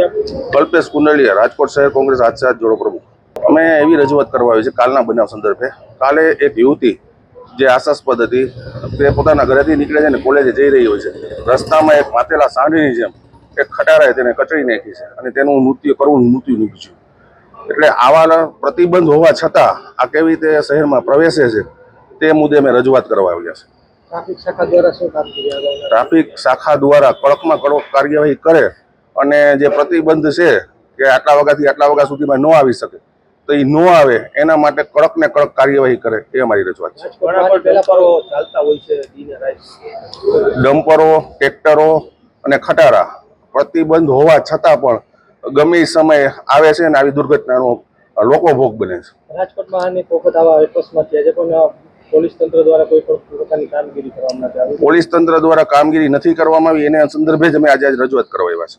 છે? કલ્પેશ કુંડલિયા રાજકોટ શહેર કોંગ્રેસ હાથસાથ જોડો પ્રમુખ. અમે એવી રજૂઆત કરવા આવી છે કાલના બનાવ સંદર્ભે. કાલે એક યુવતી જે આશાસ્પદ હતી તે પોતાના ઘરેથી નીકળે છે ને કોલેજે જઈ રહી હોય છે. રસ્તામાં એક માતેલા સાંઢીની જેમ એક ખટારાએ તેને કચડી નાખી છે અને તેનું મૃત્યુ કરવું મૃત્યુ નીપજ્યું. એટલે આવા પ્રતિબંધ હોવા છતાં આ કેવી રીતે શહેરમાં પ્રવેશે છે તે મુદ્દે અમે રજૂઆત કરવા આવ્યા છે. ટ્રાફિક શાખા દ્વારા શું ટ્રાફિક શાખા દ્વારા કડકમાં કડક કાર્યવાહી કરે અને જે પ્રતિબંધ છે કે આટલા વાગ્યાથી આટલા વાગ્યા સુધીમાં ન આવી શકે તો એ ન આવે એના માટે કડક ને કડક કાર્યવાહી કરે એ અમારી રજૂઆત છે. ડમ્પરો ટ્રેક્ટરો અને ખટારા પ્રતિબંધ હોવા છતાં પણ ગમે સમયે આવે છે અને આવી દુર્ઘટનાનો લોકો ભોગ બને છે. રાજકોટમાં અનેક વખત આવા અકસ્માત થયા છે પણ પોલીસ તંત્ર દ્વારા કોઈ પણ પ્રકારની કામગીરી કરવામાં નથી આવી. પોલીસ તંત્ર દ્વારા કામગીરી નથી કરવામાં આવી એના સંદર્ભે જ અમે આજે આજ રજૂઆત કરવા આવ્યા છે